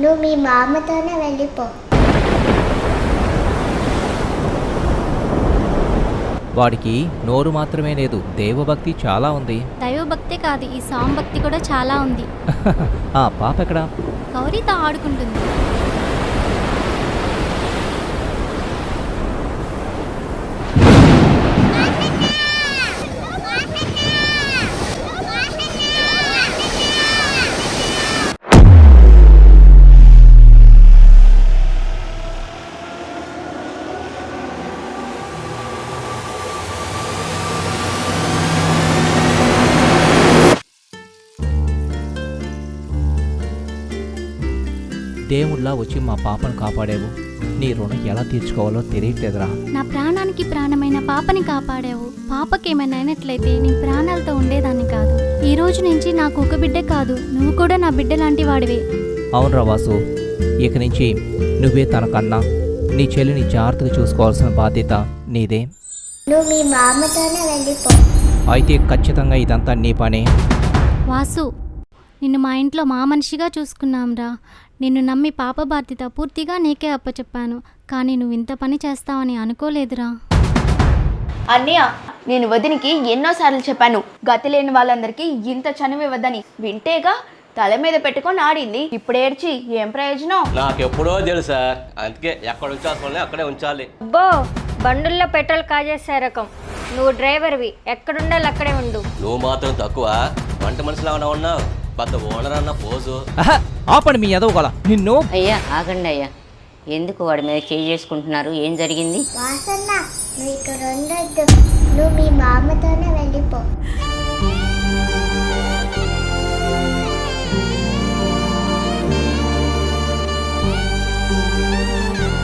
నువ్వు మీ మామతోనే వెళ్ళిపో. వాడికి నోరు మాత్రమే లేదు దేవభక్తి చాలా ఉంది. దైవభక్తి కాదు ఈ సాంభక్తి కూడా చాలా ఉంది. ఆ పాప ఎక్కడా? గౌరీతో ఆడుకుంటుంది. దేవుళ్ళ వచ్చి మా పాపను కాపాడావు. నీ రుణం ఎలా తీర్చుకోవాలో తెలియట్లేదురా. నా ప్రాణానికి ప్రాణమైన పాపని కాపాడావు. పాపకేమైనా అయినట్లయితే నీ ప్రాణాలతో ఉండేదాన్ని కాదు. ఈ రోజు నుంచి నాకు ఒక బిడ్డే కాదు. నువ్వు కూడా నా బిడ్డ లాంటి వాడివే. అవునరా వాసు. ఇక నుంచి నువ్వే తనకన్నా నీ చెల్లిని జాగ్రత్తగా చూసుకోవాల్సిన బాధ్యత నీదే. నువ్వు మీ మామతోనే వెళ్ళిపో. అయితే ఖచ్చితంగా ఇదంతా నీ పనే. వాసు నిన్ను మా ఇంట్లో మా మనిషిగా చూసుకున్నాంరా. నిన్ను నమ్మి పాప బాధ్యత పూర్తిగా నీకే అప్పచెప్పాను. కానీ నువ్వు ఇంత పని చేస్తావని అనుకోలేదురా. అన్నయ్య నేను వదినికి ఎన్నోసార్లు చెప్పాను. గతి లేని వాళ్ళందరికీ ఇంత చనువు ఇవ్వద్దని. వింటేగా తల మీద పెట్టుకొని ఆడింది. ఇప్పుడు ఏడ్చి ఏం ప్రయోజనం? నాకెప్పుడో తెలుసా? అందుకే ఎక్కడ ఉంచాల్సి అక్కడే ఉంచాలి. అబ్బో బండుల్లో పెట్రోల్ కాజేసే రకం. నువ్వు డ్రైవర్వి. ఎక్కడుండాలి అక్కడే ఉండు. నువ్వు మాత్రం తక్కువ. వంట మనిషిలా ఉన్నావు? పెద్ద ఓనర్ అన్న పోజు. ఆహా, ఆపండి మీ ఎదవగల నిన్ను అయ్యా ఆగండి అయ్యా. ఎందుకు వాడి మీద చేయి చేసుకుంటున్నారు? ఏం జరిగింది? వాసన్న నువ్వు ఇక్కడ ఉండొద్దు. నువ్వు మీ మామతోనే వెళ్ళిపో.